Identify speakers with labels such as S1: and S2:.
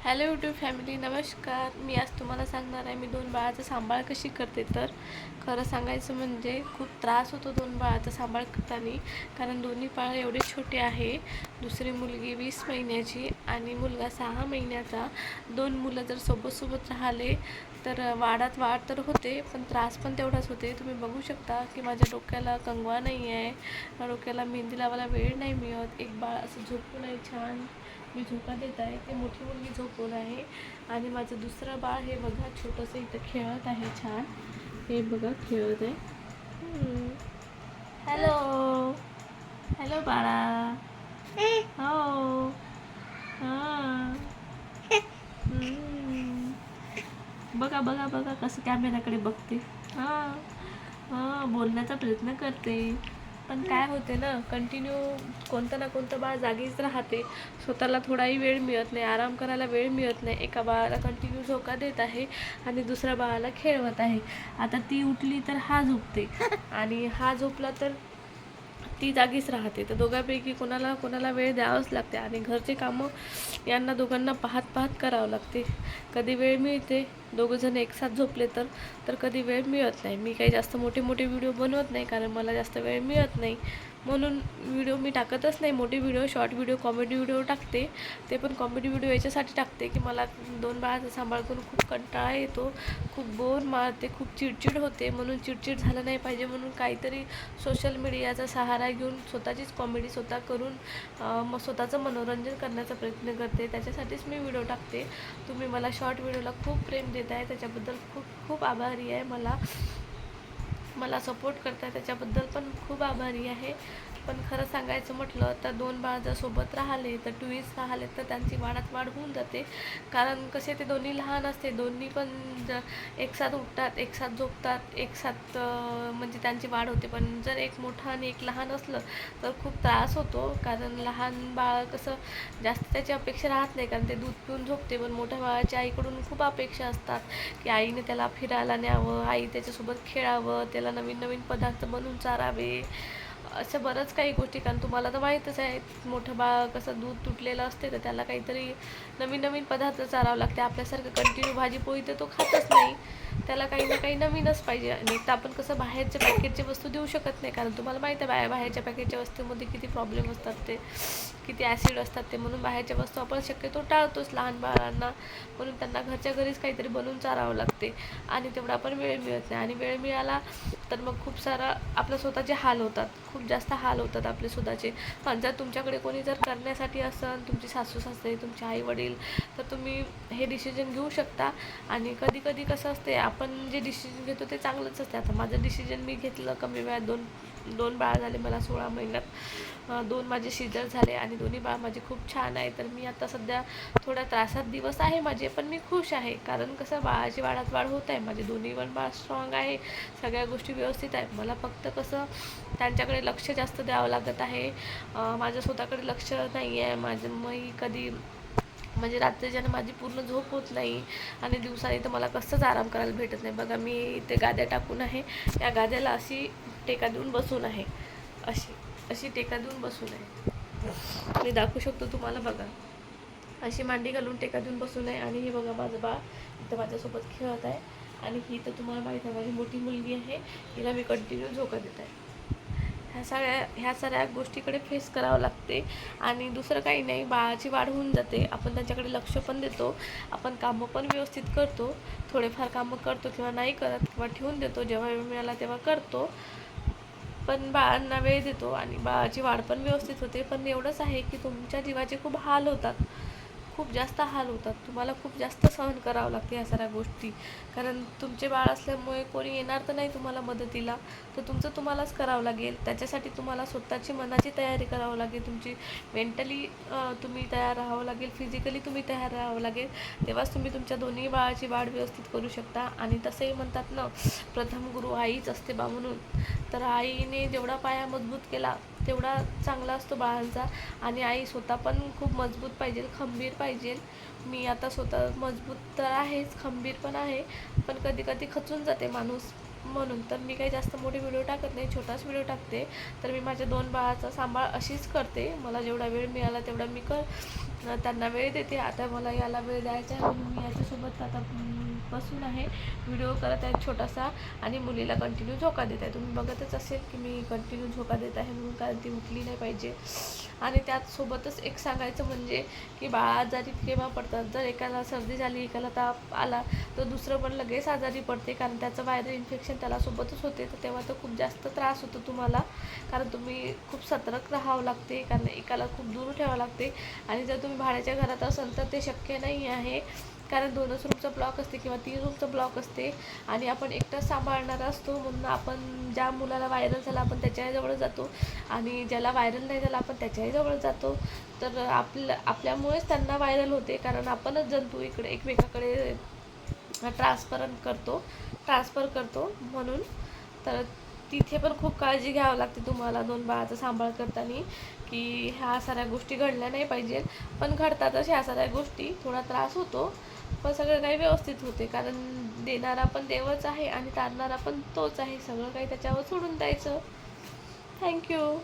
S1: Hello YouTube family नमस्कार. मी आज तुम्हाला सांगणार आहे मी दोन बाळाचा सांभाळ कशी करते तर. खरं सांगायचं म्हणजे खूप त्रास होतो दोन बाळाचा सांभाळ करताना कारण दोन्ही बाळ एवढे छोटे आहे. दुसरी मुलगी वीस महिन्याची आणि मुलगा सहा महिन्याचा. दोन मुलं जर सोबत सोबत राहिले तर वाढात वाढ तर होते पण त्रास पण तेवढाच होते. तुम्ही बघू शकता की माझ्या डोक्याला कंगवा नाही आहे डोक्याला मेहंदी लावायला वेळ नाही मिळत. एक बाळ असं झोपून आहे छान. मी झोका देत आहे. ते मोठी मुलगी झोपून आहे. आणि माझं दुसरं बाळ हे बघा छोटंसं इथं खेळत आहे छान. हे बघा खेळत आहे. हॅलो. हॅलो बाळा. हो. हां. बघा बघा बघा कसं कॅमेराकडे बघते. हां. हां बोलण्याचा प्रयत्न करते. पण काय होते ना कंटिन्यू कोणतं ना कोणतं बाळ जागीच राहते. स्वतःला थोडाही वेळ मिळत नाही आराम करायला वेळ मिळत नाही. एका बाळाला कंटिन्यू झोका देत आहे आणि दुसऱ्या बाळाला खेळवत आहे. आता ती उठली तर हा झोपते आणि हा झोपला तर ती जागीच राहते. तर दोघांपैकी कोणाला कोणाला वेळ द्यावंच लागते आणि घरचे कामं यांना दोघांना पाहत पाहत करावं लागते. कधी वेळ मिळते दोघंजण एकसाथ झोपले तर तर कधी वेळ मिळत नाही. मी काही जास्त मोठे मोठे व्हिडिओ बनवत नाही कारण मला जास्त वेळ मिळत नाही. म्हणून व्हिडिओ मी टाकतच नाही. मोठे video short video comedy video टाकते. ते पण कॉमेडी व्हिडिओ याच्यासाठी टाकते की मला दोन बाळाचा सांभाळ करून खूप कंटाळा येतो. खूप बोर मारते खूप चिडचिड होते. म्हणून चिडचिड झालं नाही पाहिजे म्हणून काहीतरी सोशल मीडियाचा सहारा घेऊन स्वतःचीच कॉमेडी स्वतः करून मग स्वतःचं मनोरंजन करण्याचा प्रयत्न करते. त्याच्यासाठीच मी व्हिडिओ टाकते. तुम्ही मला शॉर्ट व्हिडिओला खूप प्रेम दे देत आहे. त्याच्याबद्दल खूप खूप आभारी आहे. मला मला सपोर्ट करताय त्याच्याबद्दल पण खूप आभारी आहे. पण खरं सांगायचं म्हटलं तर दोन बाळ जर सोबत राहिले तर ट्विन्स राहिले तर त्यांची वाढात वाढ होऊन जाते. कारण कसे ते दोन्ही लहान असते दोन्ही पण ज एकसाथ उठतात एकसाथ झोपतात एकसाथ म्हणजे त्यांची वाढ होते. पण जर एक मोठं आणि एक लहान असलं तर खूप त्रास होतो. कारण लहान बाळ कसं जास्त त्याची अपेक्षा राहत नाही कारण ते दूध पिऊन झोपते. पण मोठ्या बाळाच्या आईकडून खूप अपेक्षा असतात की आईने त्याला फिरायला न्यावं आई त्याच्यासोबत खेळावं त्याला नवीन नवीन पदार्थ बनवून चारावे. असं बरंच काही गोष्टी कारण तुम्हाला तर माहीतच आहे मोठं बाळ कसं दूध तुटलेलं असते तर त्याला काहीतरी नवीन नवीन पदार्थ चारावं लागते. आपल्यासारखं कंटिन्यू भाजी पोळी तर तो खातच नाही. त्याला काही ना काही नवीनच पाहिजे. आणि तर आपण कसं बाहेरच्या पॅकेटची वस्तू देऊ शकत नाही कारण तुम्हाला माहीत आहे बाहेर बाहेरच्या पॅकेटच्या वस्तूमध्ये किती प्रॉब्लेम असतात ते. किती ॲसिड असतात ते म्हणून बाहेरच्या वस्तू आपण शक्यतो टाळतोच लहान बाळांना. म्हणून त्यांना घरच्या घरीच काहीतरी बनवून चारावं लागते. आणि तेवढा पण वेळ मिळत नाही. आणि वेळ मिळाला तर मग खूप सारा आपल्या स्वतःचे हाल होतात. खूप जास्त हाल होतात आपले स्वतःचे. पण जर तुमच्याकडे कोणी जर करण्यासाठी असेल तुमची सासू सासरे तुमचे आई वडील तर तुम्ही हे डिसिजन घेऊ शकता. आणि कधी कधी कसं असते आपण जे डिसिजन घेतो ते चांगलंच असते आता माझं डिसिजन मी घेतलं कमी वेळात. दोन दोन बाळ झाले मला सोळा महिन्यात. दोन माझे शिजर झाले आणि दोन्ही बाळ माझे खूप छान आहे. तर मी आता सध्या थोड्या त्रासात दिवस आहे माझे पण मी खुश आहे. कारण कसं बाळाची वाढात वाढ होत आहे. माझे दोन्ही पण बाळ स्ट्रॉंग आहे. सगळ्या गोष्टी व्यवस्थित आहे मला फक्त कसं त्यांच्याकडे लक्ष जास्त द्यावं लागत आहे. माझं स्वतःकडे लक्ष नाही आहे. माझं मी कधी म्हणजे रात्रीच्यानं माझी पूर्ण झोप होत नाही आणि दिवसाने तर मला कसंच आराम करायला भेटत नाही. बघा मी इथे गाद्या टाकून आहे. या गाद्याला अशी टेका देऊन बसून आहे. अशी. अशी टेका देऊन बसून आहे मी दाखवू शकतो तुम्हाला बघा. अशी मांडी घालून टेका देऊन बसून आहे आणि हे बघा माझं बाळ इथं माझ्यासोबत खेळत आहे. आणि ही तर तुम्हाला माहीत आहे माझी मोठी मुलगी आहे. हिला मी कंटिन्यू झोका देत आहे. ह्या सगळ्या ह्या सगळ्या गोष्टीकडे फेस करावं लागते. आणि दुसरं काही नाही बाळाची वाढ होऊन जाते. आपण त्यांच्याकडे लक्ष पण देतो. आपण कामं पण व्यवस्थित करतो. थोडेफार कामं करतो किंवा नाही करत किंवा ठेवून देतो. जेव्हा वेळ मिळाला तेव्हा करतो. पण बाळांना वेळ देतो आणि बाळाची वाढ पण व्यवस्थित होते. पण एवढंच आहे की तुमच्या जीवाचे खूप हाल होतात. खूप जास्त हाल होतात. तुम्हाला खूप जास्त सहन करावं लागते ह्या सगळ्या गोष्टी. कारण तुमचे बाळ असल्यामुळे कोणी येणार तर नाही तुम्हाला मदतीला. तर तुमचं तुम्हालाच करावं लागेल. त्याच्यासाठी तुम्हाला स्वतःची मनाची तयारी करावं लागेल. तुमची मेंटली तुम्ही तयार राहावं लागेल. फिजिकली तुम्ही तयार राहावं लागेल. तेव्हाच तुम्ही तुमच्या दोन्ही बाळाची वाढ व्यवस्थित करू शकता. आणि तसंही म्हणतात ना प्रथम गुरु आईच असते बा म्हणून. तर आईने जेवढा पाया मजबूत केला तेवढा चांगला असतो बाळांचा. आणि आई स्वतः पण खूप मजबूत पाहिजे खंबीर पाहिजे. मी आता स्वतः मजबूत तर आहेच खंबीर पण आहे. पण कधी कधी खचून जाते माणूस. म्हणून तर मी काही जास्त मोठे व्हिडिओ टाकत नाही छोटाच व्हिडिओ टाकते. तर मी माझ्या दोन बाळाचा सांभाळ अशीच करते. मला जेवढा वेळ मिळाला तेवढा मी कर त्यांना वेळ देते. आता मला याला वेळ द्यायचा आहे म्हणून मी याच्यासोबत आता बसून आहे. व्हिडिओ करत आहे छोटासा आणि मुलीला कंटिन्यू झोका देत आहे. तुम्ही बघतच असेल की मी कंटिन्यू झोका देत आहे म्हणून कारण ती उठली नाही पाहिजे. आणि त्याचसोबतच एक सांगायचं म्हणजे की बाळा आजारी केव्हा पडतात. जर एकाला सर्दी झाली एकाला ताप आला तर दुसरं पण लगेच आजारी पडते. कारण त्याचं व्हायरल इन्फेक्शन त्याला सोबतच होते. तर तेव्हा तर खूप जास्त त्रास होतो तुम्हाला. कारण तुम्ही खूप सतर्क राहावं लागते. कारण एकाला खूप दूर ठेवावं लागते. आणि जर तुम्ही भाड्याच्या घरात असाल तर ते शक्य नाही आहे. कारण दोनच रूमचा ब्लॉक असते किंवा तीन रूमचं ब्लॉक असते आणि आपण एकटाच सांभाळणार असतो म्हणून आपण ज्या मुलाला व्हायरल झाला आपण त्याच्याजवळ जातो आणि ज्याला व्हायरल नाही झाला आपण त्याच्याही जवळ जातो. तर आपल्या आपल्यामुळेच त्यांना व्हायरल होते कारण आपणच जंतू इकडे एकमेकाकडे ट्रान्सफर करतो ट्रान्सफर करतो म्हणून. तर तिथे पण खूप काळजी घ्यावं लागते तुम्हाला दोन बाळाचा सांभाळ करताना की ह्या साऱ्या गोष्टी घडल्या नाही पाहिजेत. पण घडतातच ह्या साऱ्या गोष्टी. थोडा त्रास होतो. पण सगळं काही व्यवस्थित होते. कारण देणारा पण देवच आहे आणि तारणारा पण तोच आहे. सगळं काही त्याच्यावर सोडून द्यायचं. थँक्यू